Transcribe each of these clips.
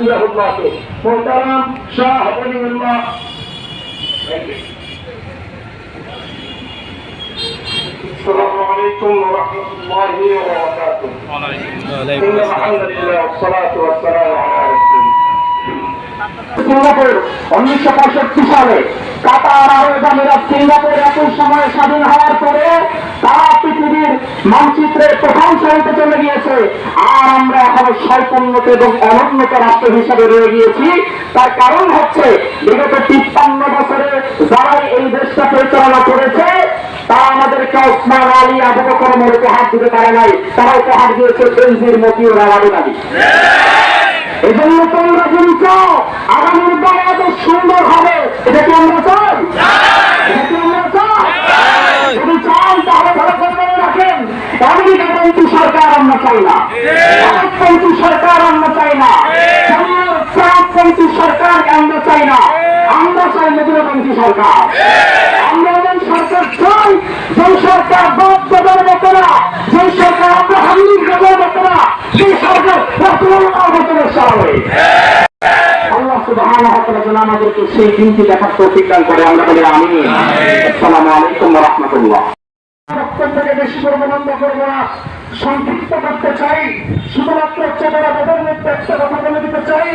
الله محترم شاه ولي الله السلام عليكم ورحمة الله وبركاته إن الحمد لله والصلاة والسلام على رسول الله Singapore উনিশশো পঁয়ষট্টি সালে কাতার আরব আমিরাত সিঙ্গাপুর একই সময়ে স্বাধীন হওয়ার পরে গিয়েছে আর আমরা এখন স্বল্পোন্নত এবং অনুন্নত রাষ্ট্র হিসাবে রয়ে গিয়েছি। তার কারণ হচ্ছে বিগত তিপ্পান্ন বছরে যারা এই দেশটা পরিচালনা করেছে, তারা আমাদেরকে ওসমান আলী, আবু বকর মোড় উপহার দিতে পারে নাই। তারা উপহার দিয়েছে বেনজির মতিউর আলী। এই জন্য তোমরা চাও আগামীর বাংলাদেশ সুন্দর হবে। এটাকে আমরা আমেরিকাপন্থী সরকার আমরা চাই না। ভারতপন্থী সরকার আমরা চাই না। ট্রাম্পপন্থী সরকার আমরা চাই না। আমরা চাই মধুরপন্থী সরকার। আমরা এমন সরকার চাই যে সরকার বাদ দেবার মতো না যে সরকার আমরা হামলির দেবার মতো না সেই সরকার বর্তমান অবতরের আল্লাহ যেন আমাদেরকে সেই দিনটি দেখার দান করে। আমরা বলি আমিন। আসসালামু আলাইকুম রাহমাতুল্লাহ। সংক্ষিপ্ত করতে চাই, শুধুমাত্র চেতনা তাদের মধ্যে একটা কথা বলে দিতে চাই।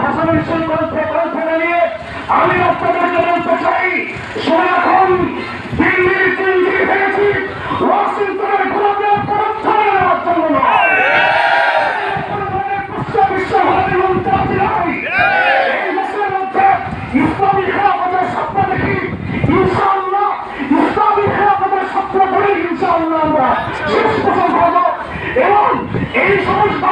ভাষণের সেই গল্প গল্প নিয়ে আমি আপনাদেরকে বলতে চাই এই সমস্ত